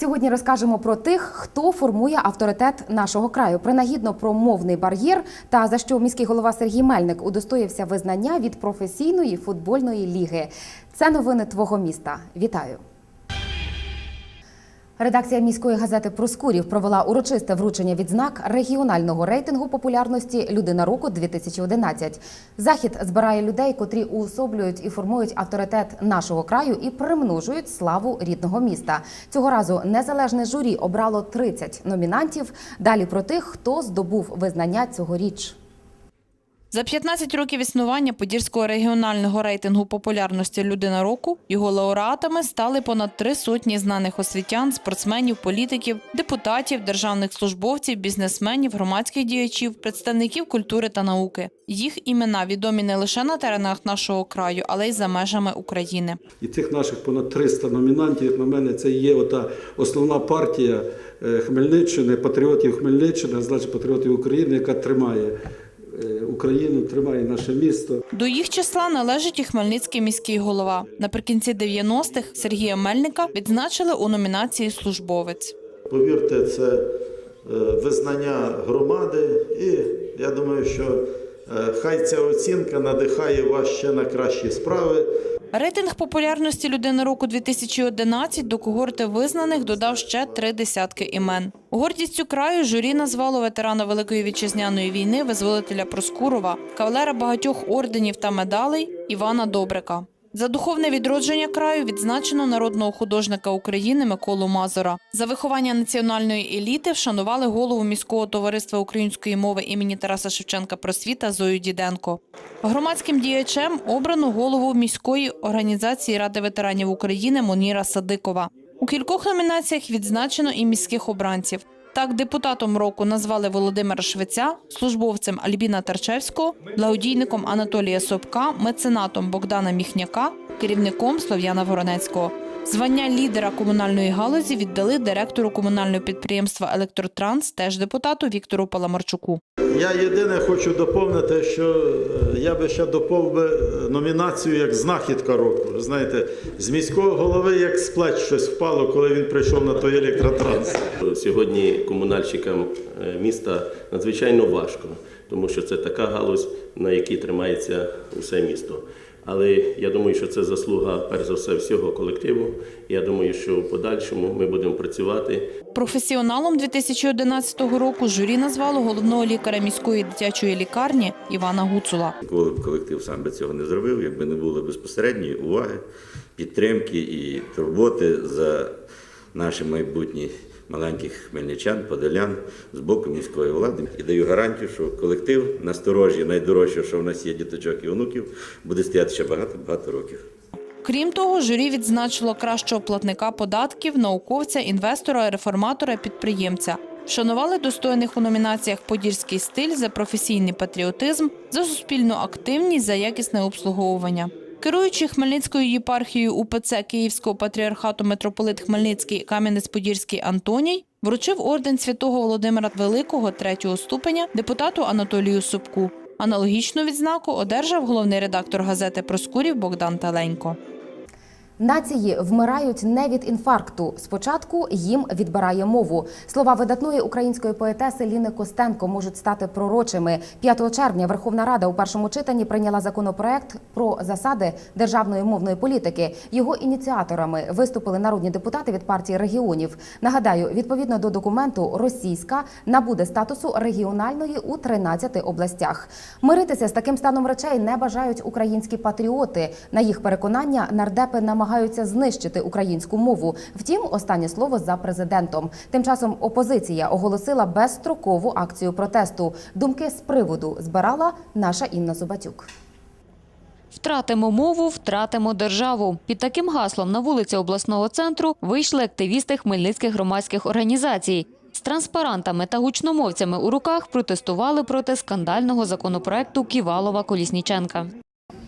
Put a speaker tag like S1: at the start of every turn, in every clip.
S1: Сьогодні розкажемо про тих, хто формує авторитет нашого краю, принагідно про мовний бар'єр та за що міський голова Сергій Мельник удостоївся визнання від професійної футбольної ліги. Це новини твого міста. Вітаю. Редакція міської газети Проскурів провела урочисте вручення відзнак регіонального рейтингу популярності Людина року 2011 Захід збирає людей, котрі уособлюють і формують авторитет нашого краю і примножують славу рідного міста. Цього разу незалежне журі обрало 30 номінантів. Далі про тих, хто здобув визнання цьогоріч.
S2: За 15 років існування Подільського регіонального рейтингу популярності Людина року його лауреатами стали понад три сотні знаних освітян, спортсменів, політиків, депутатів, державних службовців, бізнесменів, громадських діячів, представників культури та науки. Їх імена відомі не лише на теренах нашого краю, але й за межами України.
S3: І цих наших понад 300 номінантів, як на мене, це є ота основна партія е, Хмельниччини, патріотів Хмельниччини, а значить патріотів України, яка тримає Україну, тримає наше місто.
S2: До їх числа належить і Хмельницький міський голова. Наприкінці 90-х Сергія Мельника відзначили у номінації Службовець.
S4: Повірте, це е, визнання громади, і я думаю, що е, хай ця оцінка надихає вас ще на кращі справи.
S2: Рейтинг популярності людини року 2011 до когорти визнаних додав ще три десятки імен. Гордістю краю журі назвало ветерана Великої вітчизняної війни, визволителя Проскурова, кавалера багатьох орденів та медалей Івана Добрика. За духовне відродження краю відзначено народного художника України Миколу Мазура. За виховання національної еліти вшанували голову міського товариства української мови імені Тараса Шевченка просвіта Зою Діденко. Громадським діячем обрано голову міської організації Ради ветеранів України Моніра Садикова. У кількох номінаціях відзначено і міських обранців. Так, депутатом року назвали Володимира Швеця, службовцем Альбіна Тарчевського, благодійником Анатолія Собка, меценатом Богдана Міхняка, керівником Слов'яна Воронецького. Звання лідера комунальної галузі віддали директору комунального підприємства Електротранс, теж депутату Віктору Паламарчуку.
S4: Я єдине хочу доповнити, що е, я би ще доповнив би е, номінацію як знахідка року. Ви знаєте, з міського голови як з плеч щось впало, коли він прийшов на той електротранс.
S5: Сьогодні комунальщикам е, міста надзвичайно важко, тому що це така галузь, на якій тримається усе місто. Але я думаю, що це заслуга перш за все всього колективу. Я думаю, що в подальшому ми будемо працювати
S2: Професіоналом 2011 року журі назвало головного лікаря міської дитячої лікарні Івана Гуцула.
S6: Ніколи б колектив сам би цього не зробив, якби не було безпосередньої уваги, підтримки і турботи за наші майбутні маленьких хмельничан, подолян з боку міської влади. І даю гарантію, що колектив насторожі, найдорожче, що в нас є діточок і онуків, буде стояти ще багато-багато років.
S2: Крім того, журі відзначило кращого платника податків, науковця, інвестора, реформатора, підприємця. Вшанували достойних у номінаціях Подільський стиль за професійний патріотизм, за суспільну активність, за якісне обслуговування. Керуючий Хмельницькою єпархією УПЦ Київського патріархату митрополит Хмельницький Кам'янець-Подільський Антоній вручив орден святого Володимира Великого третього ступеня депутату Анатолію Собку. Аналогічну відзнаку одержав головний редактор газети Проскурів Богдан Таленько.
S1: Нації вмирають не від інфаркту. Спочатку їм відбирає мову. Слова видатної української поетеси Ліни Костенко можуть стати пророчими. 5 червня Верховна Рада у першому читанні прийняла законопроект про засади державної мовної політики. Його ініціаторами виступили народні депутати від партії регіонів. Нагадаю, відповідно до документу, російська набуде статусу регіональної у 13 областях. Миритися з таким станом речей не бажають українські патріоти. На їх переконання нардепи намагаються знищити українську мову. Втім, останнє слово за президентом. Тим часом опозиція оголосила безстрокову акцію протесту. Думки з приводу збирала наша Інна Зубатюк.
S7: Втратимо мову, втратимо державу. Під таким гаслом на вулиці обласного центру вийшли активісти хмельницьких громадських організацій. З транспарантами та гучномовцями у руках протестували проти скандального законопроекту Ківалова Колісніченка.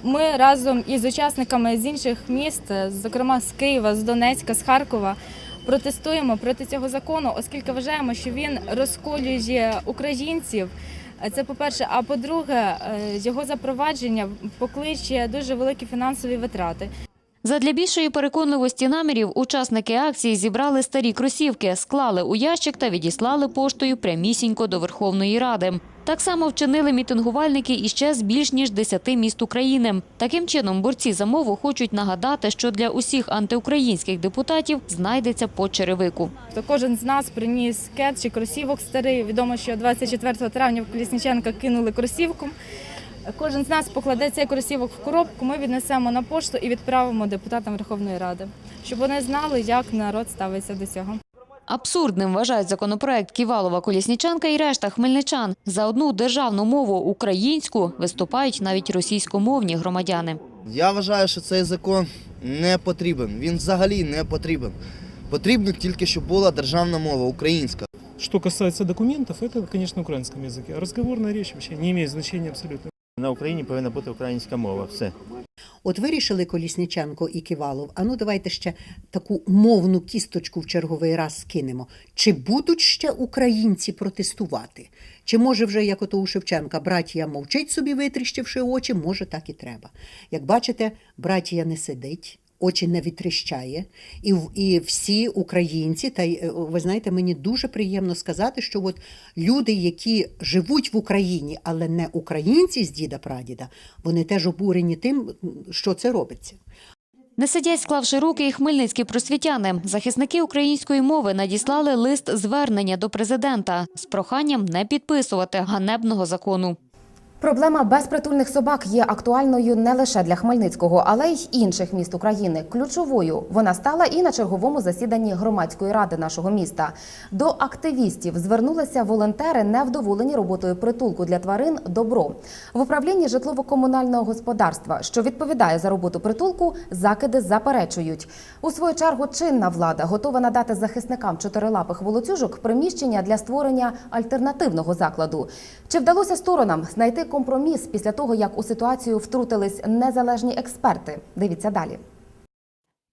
S8: Ми разом із учасниками з інших міст, зокрема з Києва, з Донецька, з Харкова, протестуємо проти цього закону, оскільки вважаємо, що він розколює українців. Це по-перше, а по-друге, е, його запровадження покличе дуже великі фінансові витрати.
S7: Задля більшої переконливості намірів учасники акції зібрали старі кросівки, склали у ящик та відіслали поштою прямісінько до Верховної Ради. Так само вчинили мітингувальники іще з більш ніж 10 міст України. Таким чином, борці за мову хочуть нагадати, що для усіх антиукраїнських депутатів знайдеться по черевику.
S8: То кожен з нас приніс кет чи кросівок старий. Відомо, що 24 травня в Колісніченка кинули кросівку. Кожен з нас покладе цей кросівок в коробку, ми віднесемо на пошту і відправимо депутатам Верховної Ради, щоб вони знали, як народ ставиться до цього.
S7: Абсурдним вважають законопроект Ківалова, Колісніченка і решта хмельничан. За одну державну мову українську виступають навіть російськомовні громадяни.
S9: Я вважаю, що цей закон не потрібен. Він взагалі не потрібен. Потрібно тільки, щоб була державна мова українська.
S10: Что касается документов, это, конечно, на украинском языке. А разговорная речь вообще не имеет значения абсолютно.
S11: На Україні повинна бути українська мова. Все.
S12: От вирішили Колісніченко і Ківалов. А ну давайте ще таку мовну кісточку в черговий раз скинемо. Чи будуть ще українці протестувати? Чи може вже, як ото у Шевченка, братія мовчить собі, витріщивши очі, може так і треба. Як бачите, братія не сидить. Очі не відтріщає, і, і всі українці, та е, ви знаєте, мені дуже приємно сказати, що от люди, які живуть в Україні, але не українці з діда прадіда, вони теж обурені тим, що це робиться.
S7: Не сидять, склавши руки, і хмельницькі просвітяни. Захисники української мови надіслали лист звернення до президента з проханням не підписувати ганебного закону.
S1: Проблема безпритульних собак є актуальною не лише для Хмельницького, але й інших міст України. Ключовою вона стала і на черговому засіданні громадської ради нашого міста. До активістів звернулися волонтери, невдоволені роботою притулку для тварин Добро в управлінні житлово-комунального господарства, що відповідає за роботу притулку, закиди заперечують. У свою чергу чинна влада готова надати захисникам чотирилапих волоцюжок приміщення для створення альтернативного закладу. Чи вдалося сторонам знайти компроміс після того, як у ситуацію втрутились незалежні експерти? Дивіться далі.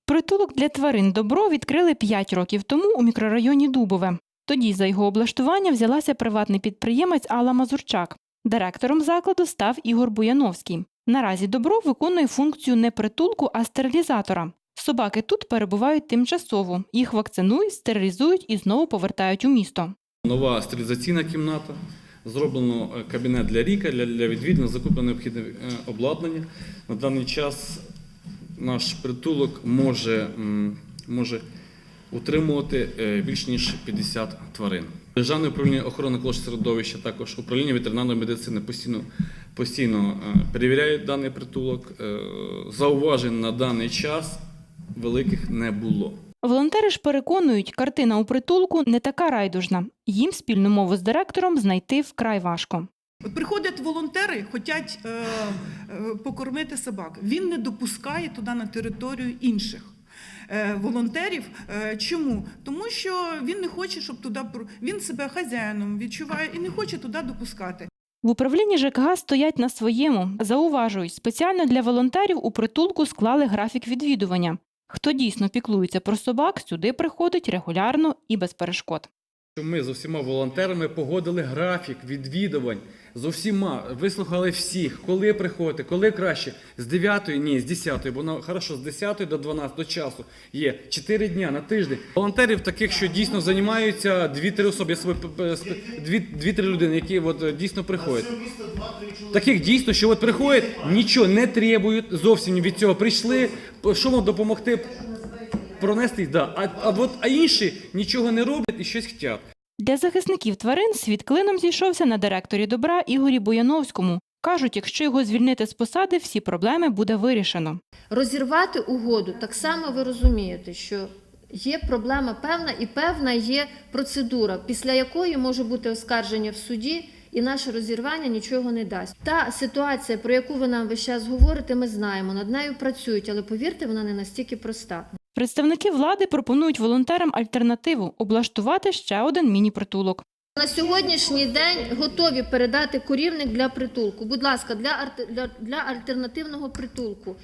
S13: Притулок для тварин добро відкрили 5 років тому у мікрорайоні Дубове. Тоді за його облаштування взялася приватний підприємець Алла Мазурчак. Директором закладу став Ігор Буяновський. Наразі добро виконує функцію не притулку, а стерилізатора. Собаки тут перебувають тимчасово. Їх вакцинують, стерилізують і знову повертають у місто.
S10: Нова стерилізаційна кімната. Зроблено е, кабінет для ріка, для, для відвідин, закуплено необхідне е, обладнання. На даний час наш притулок може, може утримувати е, більш ніж 50 тварин. Державне управління охорони екологічного середовища, також управління ветеринарної медицини постійно, постійно перевіряють даний притулок. Зауважень на даний час великих не було.
S13: Волонтери ж переконують, картина у притулку не така райдужна. Їм спільну мову з директором знайти вкрай важко.
S14: От приходять волонтери, хочуть е, е, покормити собак. Він не допускає туди на територію інших. е, Волонтерів Е, чому? Тому що він не хоче, щоб туди він себе хазяїном відчуває і не хоче туди допускати.
S13: В управлінні ЖКГ стоять на своєму. Зауважують, спеціально для волонтерів у притулку склали графік відвідування. Хто дійсно піклується про собак, сюди приходить регулярно і без перешкод.
S10: Ми з усіма волонтерами погодили графік відвідувань з усіма, вислухали всіх, коли приходити, коли краще. З 9, ні, з 10, бо хорошо, з 10 до 12 до часу є 4 дня на тиждень. Волонтерів таких, що дійсно займаються 2-3 особи, я собі 2-3 людини, які от, е, дійсно приходять. Таких дійсно, що от приходять, нічого не требують, зовсім від цього прийшли, що вам допомогти пронести, да. а, а, от, а інші нічого не роблять і щось хочуть.
S13: Для захисників тварин світ клином зійшовся на директорі добра Ігорі Бояновському. Кажуть, якщо його звільнити з посади, всі проблеми буде вирішено.
S15: Розірвати угоду, так само ви розумієте, що є проблема певна і певна є процедура, після якої може бути оскарження в суді, і наше розірвання нічого не дасть. Та ситуація, про яку ви нам весь час говорите, ми знаємо, над нею працюють, але повірте, вона не настільки проста.
S13: Представники влади пропонують волонтерам альтернативу облаштувати ще один міні-притулок.
S15: На сьогоднішній день готові передати корівник для притулку. Будь ласка, для, для, для альтернативного притулку.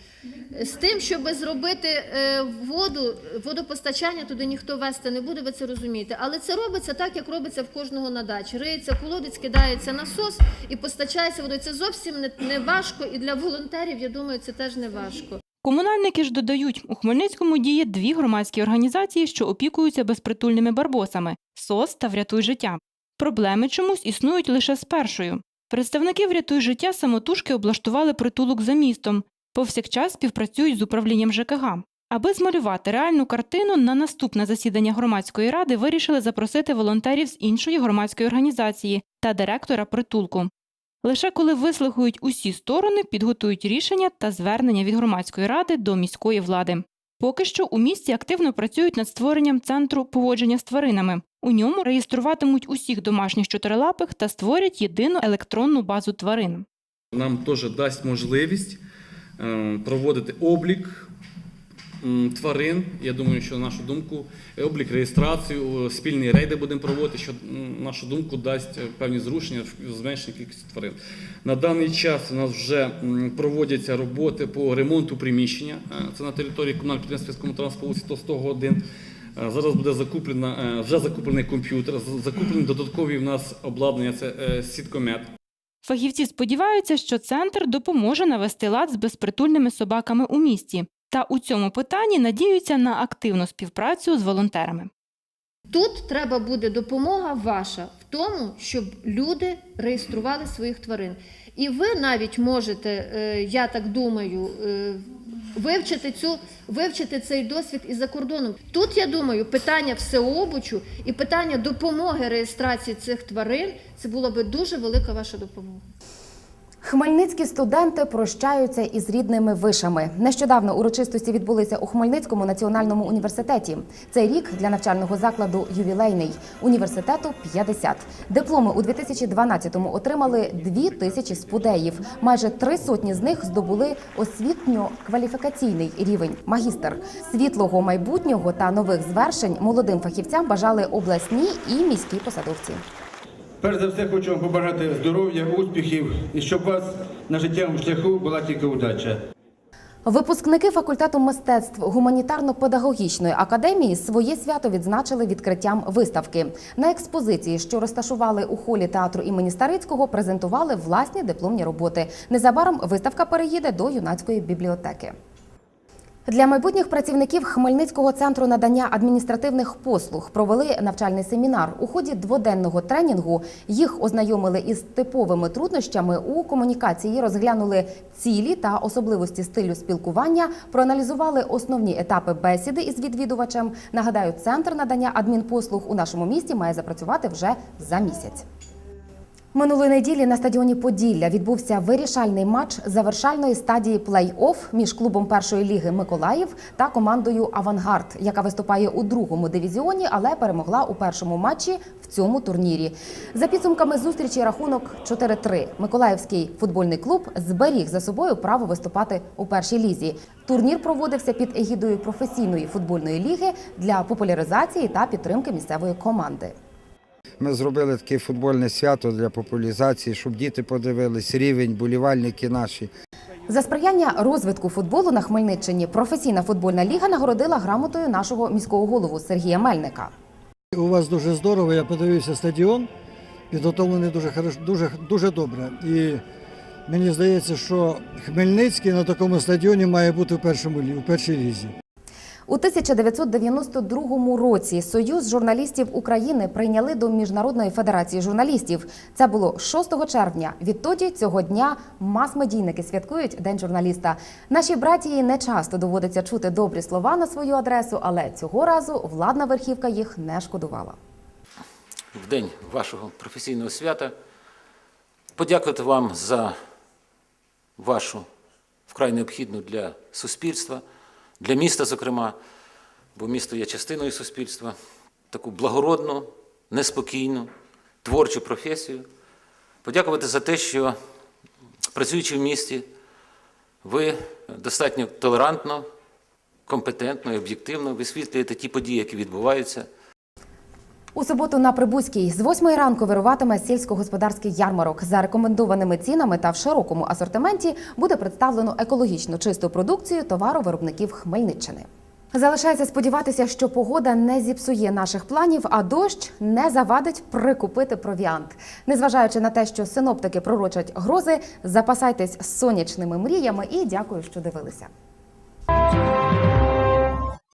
S15: З тим, щоб зробити е, воду, водопостачання туди ніхто вести не буде, ви це розумієте. Але це робиться так, як робиться в кожного на дачі. Риється колодець, кидається насос і постачається водою. Це зовсім не, не важко, і для волонтерів, я думаю, це теж не важко.
S13: Комунальники ж додають, у Хмельницькому діє дві громадські організації, що опікуються безпритульними барбосами СОС та Врятуй життя. Проблеми чомусь існують лише з першою. Представники «Врятуй життя самотужки облаштували притулок за містом, повсякчас співпрацюють з управлінням ЖКГ. Аби змалювати реальну картину, на наступне засідання громадської ради вирішили запросити волонтерів з іншої громадської організації та директора притулку. Лише коли вислухають усі сторони, підготують рішення та звернення від громадської ради до міської влади. Поки що у місті активно працюють над створенням центру поводження з тваринами. У ньому реєструватимуть усіх домашніх чотирилапих та створять єдину електронну базу тварин.
S10: Нам теж дасть можливість е, проводити облік тварин. Я думаю, що на нашу думку, е, облік реєстрацію, е, спільні рейди будемо проводити, що на нашу думку дасть е, певні зрушення в зменшенні кількості тварин. На даний час у нас вже проводяться роботи по ремонту приміщення. Це на території комунального підприємства вулиці Толстого 1. Е, Зараз буде закуплена, вже закуплений комп'ютер, закуплені додаткові в нас обладнання, це сіткомет.
S13: Фахівці сподіваються, що центр допоможе навести лад з безпритульними собаками у місті. Та у цьому питанні надіються на активну співпрацю з волонтерами.
S15: Тут треба буде допомога ваша в тому, щоб люди реєстрували своїх тварин. І ви навіть можете, е, я так думаю, е, вивчити цю вивчити цей досвід і за кордоном. Тут я думаю, питання всеобучу і питання допомоги реєстрації цих тварин це була би дуже велика ваша допомога.
S1: Хмельницькі студенти прощаються із рідними вишами. Нещодавно урочистості відбулися у Хмельницькому національному університеті. Цей рік для навчального закладу ювілейний університету 50. Дипломи у 2012-му отримали дві тисячі спудеїв. Майже три сотні з них здобули освітньо-кваліфікаційний рівень магістр. Світлого майбутнього та нових звершень молодим фахівцям бажали обласні і міські посадовці.
S16: Перш за все хочу вам побажати здоров'я, успіхів і щоб у вас на життєвому шляху була тільки удача.
S1: Випускники факультету мистецтв гуманітарно-педагогічної академії своє свято відзначили відкриттям виставки. На експозиції, що розташували у холі театру імені Старицького, презентували власні дипломні роботи. Незабаром виставка переїде до юнацької бібліотеки. Для майбутніх працівників Хмельницького центру надання адміністративних послуг провели навчальний семінар. У ході дводенного тренінгу їх ознайомили із типовими труднощами у комунікації, розглянули цілі та особливості стилю спілкування, проаналізували основні етапи бесіди із відвідувачем. Нагадаю, центр надання адмінпослуг у нашому місті має запрацювати вже за місяць. Минулої неділі на стадіоні Поділля відбувся вирішальний матч завершальної стадії плей-офф між клубом першої ліги Миколаїв та командою Авангард, яка виступає у другому дивізіоні, але перемогла у першому матчі в цьому турнірі. За підсумками зустрічі рахунок 4-3. Миколаївський футбольний клуб зберіг за собою право виступати у першій лізі. Турнір проводився під егідою професійної футбольної ліги для популяризації та підтримки місцевої команди.
S17: Ми зробили таке футбольне свято для популяризації, щоб діти подивились рівень, болівальники наші.
S1: За сприяння розвитку футболу на Хмельниччині професійна футбольна ліга нагородила грамотою нашого міського голову Сергія Мельника.
S18: У вас дуже здорово, я подивився стадіон, підготовлений дуже хорошо, дуже, дуже добре. І мені здається, що Хмельницький на такому стадіоні має бути в першому у першій лізі.
S1: У 1992 році Союз журналістів України прийняли до Міжнародної федерації журналістів. Це було 6 червня. Відтоді цього дня мас-медійники святкують День журналіста. Нашій братії не часто доводиться чути добрі слова на свою адресу, але цього разу владна верхівка їх не шкодувала.
S19: в день вашого професійного свята подякувати вам за вашу вкрай необхідну для суспільства, для міста, зокрема, бо місто є частиною суспільства, таку благородну, неспокійну, творчу професію. Подякувати за те, що працюючи в місті, ви достатньо толерантно, компетентно і об'єктивно висвітлюєте ті події, які відбуваються.
S1: У суботу на Прибузькій з 8 ранку вируватиме сільськогосподарський ярмарок. За рекомендованими цінами та в широкому асортименті буде представлено екологічно чисту продукцію товаровиробників Хмельниччини. Залишається сподіватися, що погода не зіпсує наших планів, а дощ не завадить прикупити провіант. Незважаючи на те, що синоптики пророчать грози, запасайтесь сонячними мріями і дякую, що дивилися.